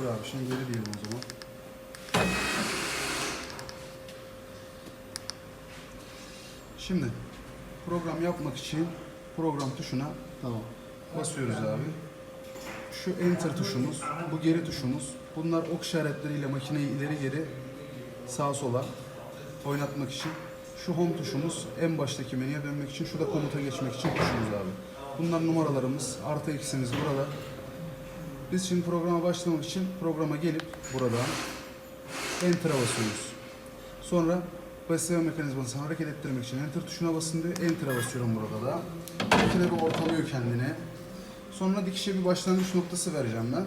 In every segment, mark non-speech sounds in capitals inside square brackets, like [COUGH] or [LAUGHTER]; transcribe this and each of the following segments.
Dur abi şimdi geri diyelim o zaman. Şimdi program yapmak için program tuşuna Tamam. basıyoruz abi. Şu enter tuşumuz, bu geri tuşumuz. Bunlar ok işaretleriyle makineyi ileri geri sağa sola oynatmak için. Şu home tuşumuz en baştaki menüye dönmek için. Şu da komuta geçmek için tuşumuz abi. Bunlar numaralarımız. Artı eksimiz burada. Biz şimdi programa başlamak için programa gelip buradan enter'a basıyoruz. Sonra basıyor mekanizmasını hareket ettirmek için enter tuşuna basın diyor. Enter'a basıyorum burada da. Makine bir ortalıyor kendine. Sonra dikişe bir başlangıç noktası vereceğim ben.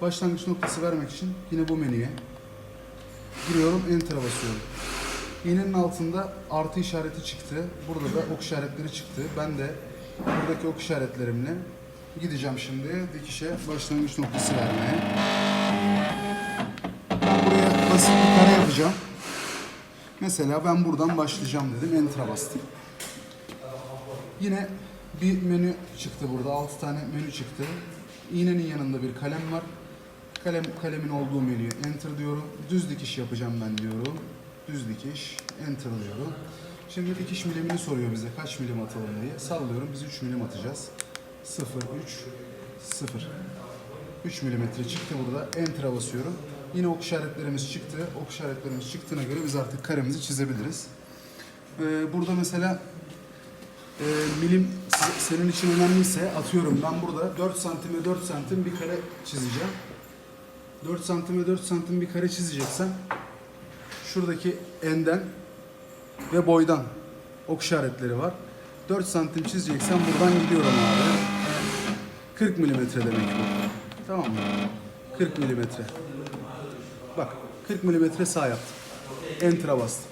Başlangıç noktası vermek için yine bu menüye giriyorum, enter'a basıyorum. İğnenin altında artı işareti çıktı. Burada da ok işaretleri çıktı. Ben de buradaki ok işaretlerimle gideceğim şimdi dikişe başlangıç noktası vermeye. Ben buraya basit bir kare yapacağım. Mesela ben buradan başlayacağım dedim. Enter'a bastım. Yine bir menü çıktı burada. 6 tane menü çıktı. İğnenin yanında bir kalem var. Kalem kalemin olduğu menüye enter diyorum. Düz dikiş yapacağım ben diyorum. Düz dikiş, enter diyorum. Şimdi dikiş milimini soruyor bize kaç milim atalım diye. Sallıyorum biz 3 milim atacağız. 0, 3, 0. 3 milimetre çıktı burada. Enter'a basıyorum. Yine ok işaretlerimiz çıktı. Ok işaretlerimiz çıktığına göre biz artık karemizi çizebiliriz. Ee, burada mesela e, milim senin için önemliyse atıyorum ben burada 4 santime 4 santim bir kare çizeceğim. 4 santime 4 santim bir kare çizeceksem şuradaki enden ve boydan ok işaretleri var. 4 santim çizeceksem buradan gidiyorum abi. 40 milimetre demek bu. Tamam mı? 40 milimetre. Bak 40 milimetre sağ yaptım. Enter'a bastım.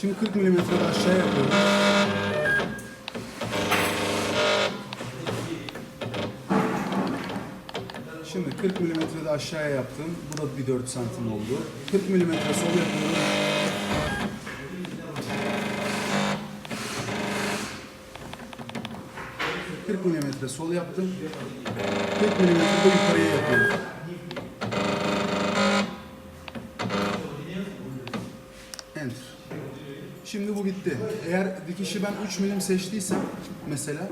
Şimdi 40 milimetre aşağı yapıyorum. Şimdi 40 milimetre de aşağıya yaptım. Bu da bir 4 santim oldu. 40 milimetre sol yapıyorum. ...40 milimetre sol yaptım. 40 milimetre de yukarıya yapıyorum. Enter. Şimdi bu bitti. Eğer dikişi ben 3 milim seçtiysem mesela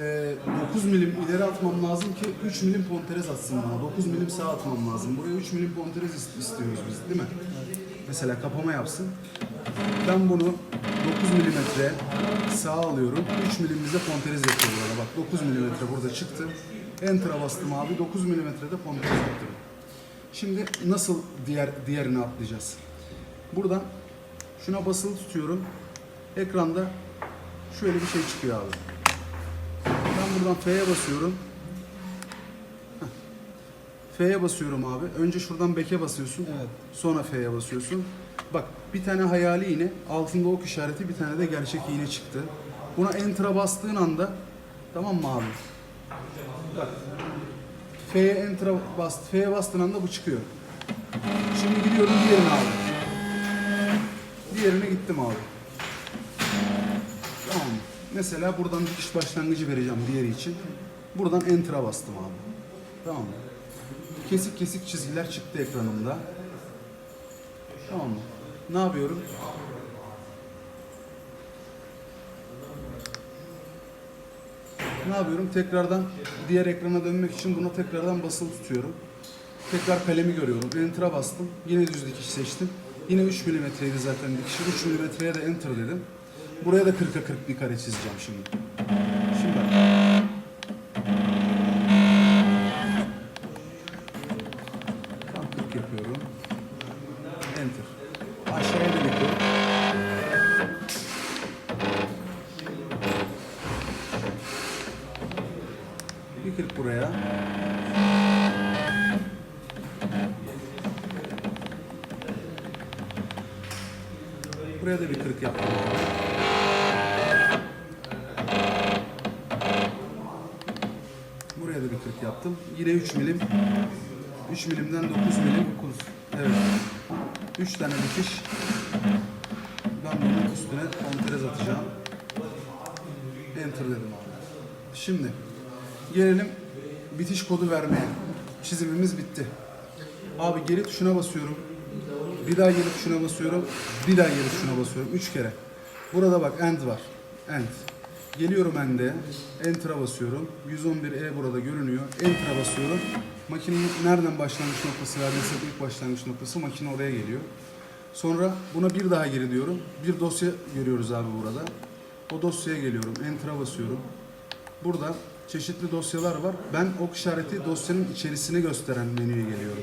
e, 9 milim ileri atmam lazım ki 3 milim ponterez atsın bana. 9 milim sağ atmam lazım. Buraya 3 milim ponterez ist- istiyoruz biz değil mi? Mesela kapama yapsın. Ben bunu 9 milimetre sağa alıyorum. 3 milim bize ponterez yapıyor burada. Bak 9 milimetre burada çıktı. Enter'a bastım abi. 9 milimetrede ponterez yaptım. Şimdi nasıl diğer diğerini atlayacağız? Buradan şuna basılı tutuyorum. Ekranda şöyle bir şey çıkıyor abi. Ben buradan F'ye basıyorum. F'ye basıyorum abi. Önce şuradan Back'e basıyorsun. Evet. Sonra F'ye basıyorsun. Bak bir tane hayali iğne, altında ok işareti, bir tane de gerçek iğne çıktı. Buna Enter'a bastığın anda tamam mı abi? Bak. F'ye Enter'a bast, F'ye bastığın anda bu çıkıyor. Şimdi gidiyorum diğerine abi. Diğerine gittim abi. Tamam mı? Mesela buradan dikiş başlangıcı vereceğim diğeri için. Buradan Enter'a bastım abi. Tamam mı? Kesik kesik çizgiler çıktı ekranımda. Tamam mı? Ne yapıyorum? Ne yapıyorum? Tekrardan diğer ekrana dönmek için buna tekrardan basılı tutuyorum. Tekrar kalemi görüyorum. Enter'a bastım. Yine düz dikiş seçtim. Yine 3 milimetreydi zaten dikişi. 3 milimetreye de enter dedim. Buraya da 40'a 40 bir kare çizeceğim şimdi. Yaptım. Buraya da bir 40 yaptım. Yine 3 milim. 3 milimden 9 milim. 9. Evet. 3 tane dikiş. Ben bunun üstüne kontrez atacağım. Enter dedim abi. Şimdi gelelim bitiş kodu vermeye. Çizimimiz bitti. Abi geri tuşuna basıyorum. Bir daha geri tuşuna basıyorum. Bir daha geri tuşuna basıyorum. Üç kere. Burada bak end var. End. Geliyorum end'e. Enter'a basıyorum. 111E burada görünüyor. Enter'a basıyorum. Makinenin nereden başlangıç noktası verdiyse ilk başlangıç noktası makine oraya geliyor. Sonra buna bir daha geri diyorum. Bir dosya görüyoruz abi burada. O dosyaya geliyorum. Enter'a basıyorum. Burada çeşitli dosyalar var. Ben ok işareti dosyanın içerisini gösteren menüye geliyorum.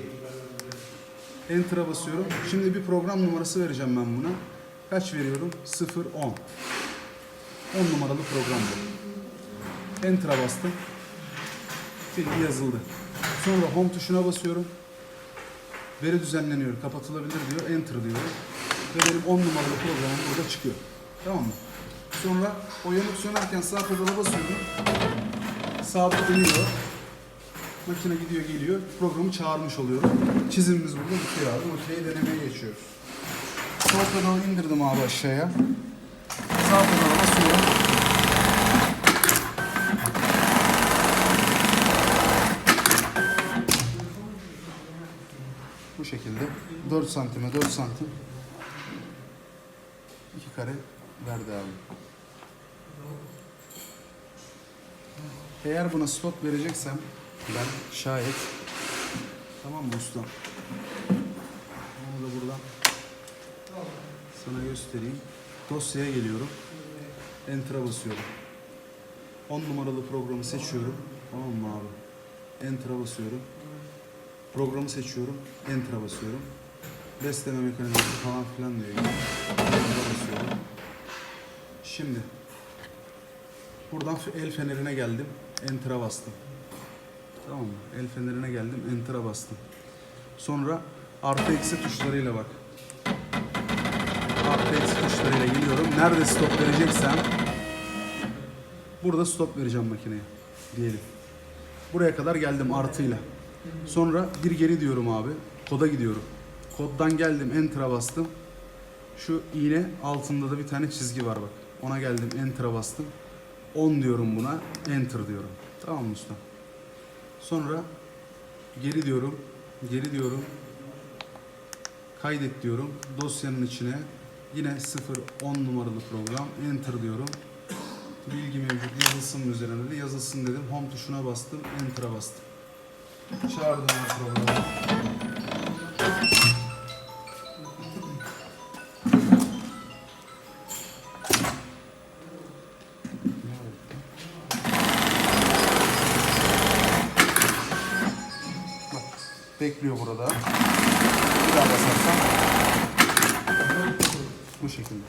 Enter'a basıyorum. Şimdi bir program numarası vereceğim ben buna. Kaç veriyorum? 0, 10. 10 numaralı program bu. Enter'a bastım. Bilgi yazıldı. Sonra home tuşuna basıyorum. Veri düzenleniyor, kapatılabilir diyor. Enter diyorum. Ve benim 10 numaralı programım burada çıkıyor. Tamam mı? Sonra o yanıp sönerken sağ pedala basıyorum. Sabitleniyor. Makine gidiyor geliyor. Programı çağırmış oluyorum. Çizimimiz burada bitiyor abi. Makineyi denemeye geçiyoruz. Sol pedalı indirdim abi aşağıya. Sağ pedala basıyorum. Bu şekilde 4 santime 4 santim 2 kare verdi abi. Eğer buna stop vereceksem ben şayet tamam mı ustam? Onu da buradan sana göstereyim. Dosyaya geliyorum. Enter'a basıyorum. 10 numaralı programı seçiyorum. Tamam mı abi? Enter'a basıyorum. Programı seçiyorum. Enter'a basıyorum. Besleme mekanizması falan filan diyor. Enter'a basıyorum. Şimdi buradan el fenerine geldim. Enter'a bastım. Tamam mı? El fenerine geldim. Enter'a bastım. Sonra artı eksi tuşlarıyla bak. Artı eksi tuşlarıyla geliyorum. Nerede stop vereceksem burada stop vereceğim makineye. Diyelim. Buraya kadar geldim artıyla. Sonra bir geri diyorum abi. Koda gidiyorum. Koddan geldim enter'a bastım. Şu iğne altında da bir tane çizgi var bak. Ona geldim enter'a bastım. 10 diyorum buna. Enter diyorum. Tamam mı usta? Sonra geri diyorum. Geri diyorum. Kaydet diyorum. Dosyanın içine yine 0 10 numaralı program. Enter diyorum. Bilgi mevcut yazılsın üzerine de yazılsın dedim. Home tuşuna bastım. Enter'a bastım. Çağırdım programı. Bekliyor burada. Bir daha basarsam bu şekilde.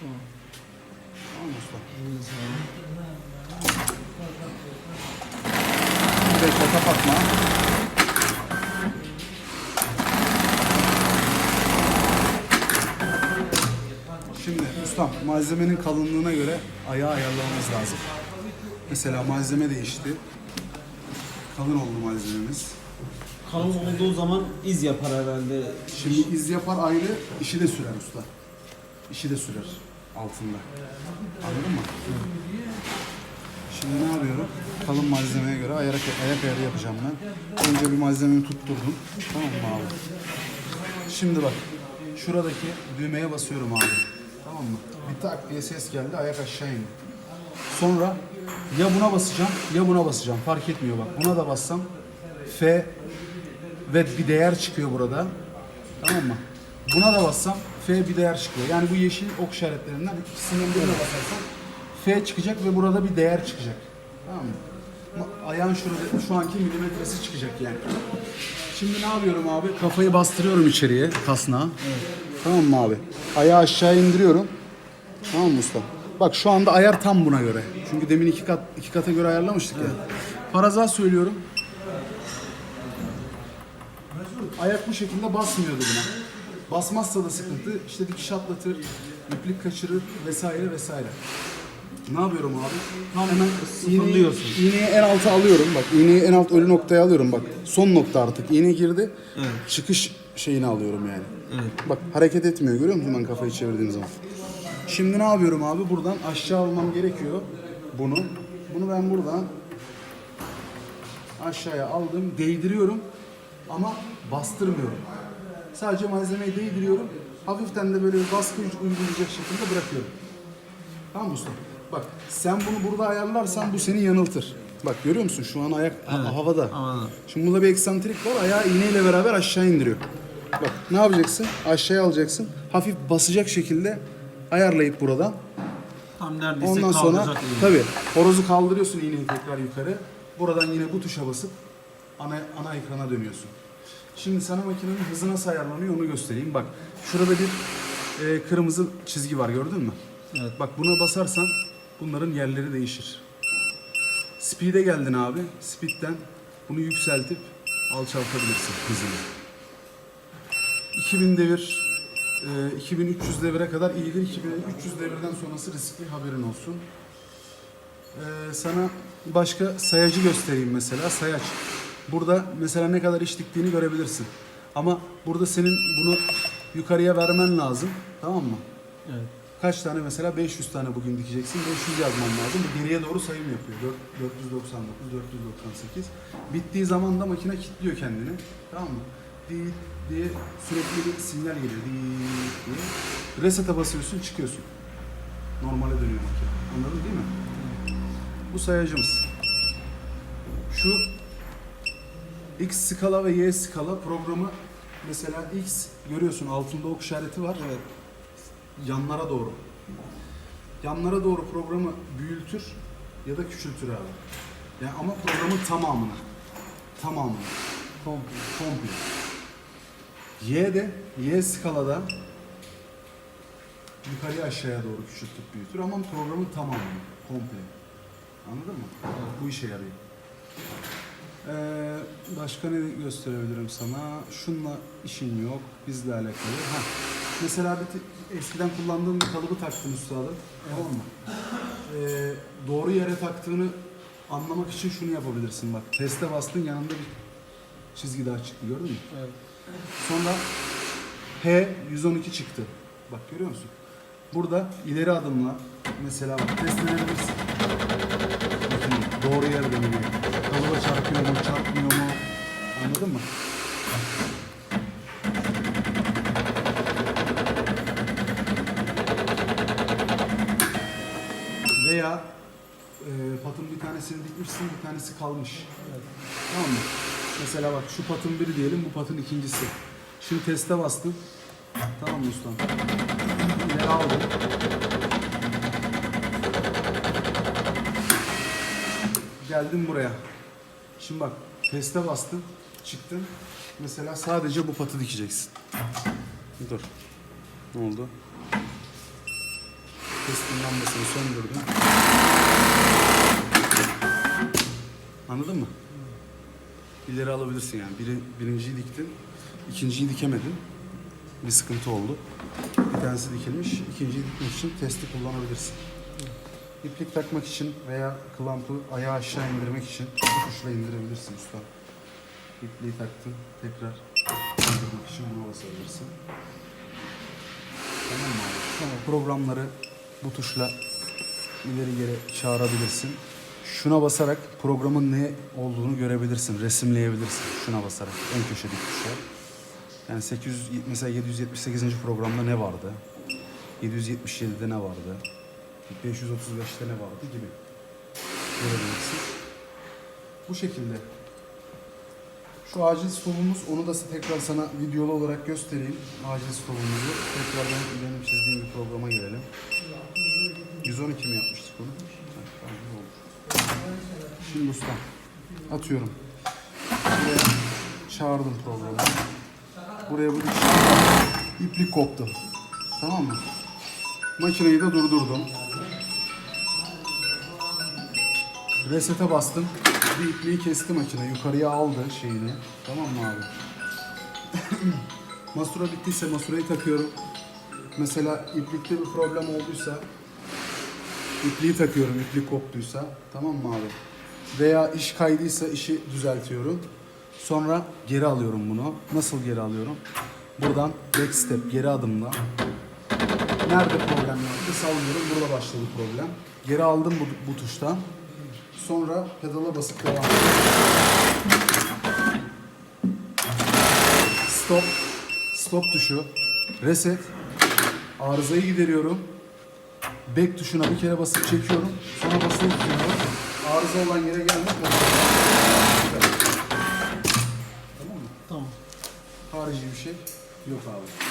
Tamam mı usta? Bekle kapatma. Şimdi ustam malzemenin kalınlığına göre ayağı ayarlamamız lazım. Mesela malzeme değişti. Kalın oldu malzememiz. Kalın olduğu zaman iz yapar herhalde. Şimdi iz yapar ayrı, işi de sürer usta. İşi de sürer altında. Anladın mı? Şimdi ne yapıyorum? Kalın malzemeye göre ayak, ayak ayarı yapacağım ben. Önce bir malzemeyi tutturdum. Tamam mı abi? Şimdi bak. Şuradaki düğmeye basıyorum abi. Tamam mı? Bir tak diye ses geldi. Ayak aşağı indi. Sonra ya buna basacağım ya buna basacağım. Fark etmiyor bak. Buna da bassam F ve bir değer çıkıyor burada. Tamam mı? Buna da bassam F bir değer çıkıyor. Yani bu yeşil ok işaretlerinden ikisinden birine basarsam F çıkacak ve burada bir değer çıkacak. Tamam mı? Ayağın şurada şu anki milimetresi çıkacak yani. Şimdi ne yapıyorum abi? Kafayı bastırıyorum içeriye kasnağa. Tamam mı abi? Ayağı aşağı indiriyorum. Tamam mı usta? Bak şu anda ayar tam buna göre. Çünkü demin iki kat iki kata göre ayarlamıştık ya. Faraza söylüyorum. Ayak bu şekilde basmıyordu buna. Basmazsa da sıkıntı. İşte dikiş atlatır, iplik kaçırır vesaire vesaire. Ne yapıyorum abi? Tam hemen iğneyi, Sıfırlıyorsun. iğneyi en alta alıyorum. Bak iğneyi en alt ölü noktaya alıyorum bak. Son nokta artık. İğne girdi. Çıkış şeyini alıyorum yani. Evet. Bak hareket etmiyor görüyor musun ben kafayı çevirdiğim zaman. Şimdi ne yapıyorum abi? Buradan aşağı almam gerekiyor bunu. Bunu ben buradan aşağıya aldım, değdiriyorum. Ama bastırmıyorum. Sadece malzemeyi değdiriyorum. Hafiften de böyle bir baskı uygulayacak şekilde bırakıyorum. Tamam mı usta? Bak sen bunu burada ayarlarsan bu seni yanıltır. Bak görüyor musun şu an ayak ha- havada. Havada. Şimdi burada bir eksantrik var. Ayağı iğneyle beraber aşağı indiriyor. Bak ne yapacaksın? Aşağıya alacaksın. Hafif basacak şekilde ayarlayıp buradan. Tam neredeyse Ondan sonra iğne. tabii horozu kaldırıyorsun iğneyi tekrar yukarı. Buradan yine bu tuşa basıp ana, ana ekrana dönüyorsun. Şimdi sana makinenin hızı nasıl ayarlanıyor onu göstereyim. Bak şurada bir e, kırmızı çizgi var gördün mü? Evet. Bak buna basarsan bunların yerleri değişir. Speed'e geldin abi. Speed'den bunu yükseltip alçaltabilirsin hızını. 2000 devir, e, 2300 devire kadar iyidir. 2300 devirden sonrası riskli haberin olsun. E, sana başka sayacı göstereyim mesela. Sayaç. Burada mesela ne kadar iş diktiğini görebilirsin. Ama burada senin bunu yukarıya vermen lazım. Tamam mı? Evet. Kaç tane mesela 500 tane bugün dikeceksin. 500 yazman lazım. Bu geriye doğru sayım yapıyor. Dört- 499, 498. Bittiği zaman da makine kilitliyor kendini. Tamam mı? Değil diye sürekli bir sinyal geliyor. Değil diye. Reset'e basıyorsun çıkıyorsun. Normale dönüyor makine. Anladın değil mi? Bu sayacımız. Şu X skala ve Y skala programı mesela X görüyorsun altında ok işareti var. Evet. Yanlara doğru. Yanlara doğru programı büyütür ya da küçültür abi. Yani ama programın tamamını. Tamamını. Komple. Komple. Y de Y skalada yukarıya aşağıya doğru küçültüp büyütür ama programın tamamını. Komple. Anladın mı? Bu işe yarıyor. Ee, başka ne gösterebilirim sana? Şunla işin yok. Bizle alakalı. Ha. Mesela bir eskiden kullandığım bir kalıbı taktın üstadım. Tamam mı? Ee, doğru yere taktığını anlamak için şunu yapabilirsin bak. Teste bastın yanında bir çizgi daha çıktı gördün mü? Evet. Sonra P 112 çıktı. Bak görüyor musun? Burada ileri adımla mesela bak test edebilirsin. Bakın doğru yere dönüyor. Kalıba çarpıyor mu, çarpmıyor mu? Anladın mı? Veya e, patın bir tanesini dikmişsin, bir tanesi kalmış. Tamam mı? Mesela bak şu patın biri diyelim, bu patın ikincisi. Şimdi teste bastım. Tamam mı ustam? İleri aldım. Geldim buraya. Şimdi bak teste bastım. Çıktım. Mesela sadece bu patı dikeceksin. Dur. Ne oldu? Testin lambasını söndürdüm. Anladın mı? İleri alabilirsin yani. Biri, birinciyi diktin, ikinciyi dikemedin. Bir sıkıntı oldu. Bir tanesi dikilmiş, ikinciyi dikmek için testi kullanabilirsin. İplik takmak için veya klampı ayağı aşağı indirmek için bu tuşla indirebilirsin usta. İpliği taktın, tekrar indirmek için buna basabilirsin. Tamam mı abi? Tamam. Programları bu tuşla ileri geri çağırabilirsin. Şuna basarak programın ne olduğunu görebilirsin, resimleyebilirsin. Şuna basarak en köşedeki tuşa. Yani 800 mesela 778. programda ne vardı? 777'de ne vardı? 535'te ne vardı gibi görebilirsin. Bu şekilde. Şu acil stopumuz, onu da tekrar sana videolu olarak göstereyim. Acil stopumuzu. Tekrardan benim çizdiğim bir programa girelim. 112 mi yapmıştık onu? Şimdi usta, atıyorum. Buraya çağırdım programı. Buraya bu iplik koptu. Tamam mı? Makineyi de durdurdum. Reset'e bastım. Bir ipliği kesti makine. Yukarıya aldı şeyini. Tamam mı abi? [CLEARS THROAT] Masura bittiyse masurayı takıyorum. Mesela iplikte bir problem olduysa ipliği takıyorum iplik koptuysa. Tamam mı abi? Veya iş kaydıysa işi düzeltiyorum. Sonra geri alıyorum bunu. Nasıl geri alıyorum? Buradan back step geri adımla Nerede problem yaptı? Sallıyorum. Burada başladı problem. Geri aldım bu, bu tuştan. Sonra pedala basıp devam stop, stop tuşu, reset, arızayı gideriyorum. Back tuşuna bir kere basıp çekiyorum. Sonra basılı tutuyorum. Arıza olan yere gelmek Tamam mı? Tamam. Harici bir şey yok abi.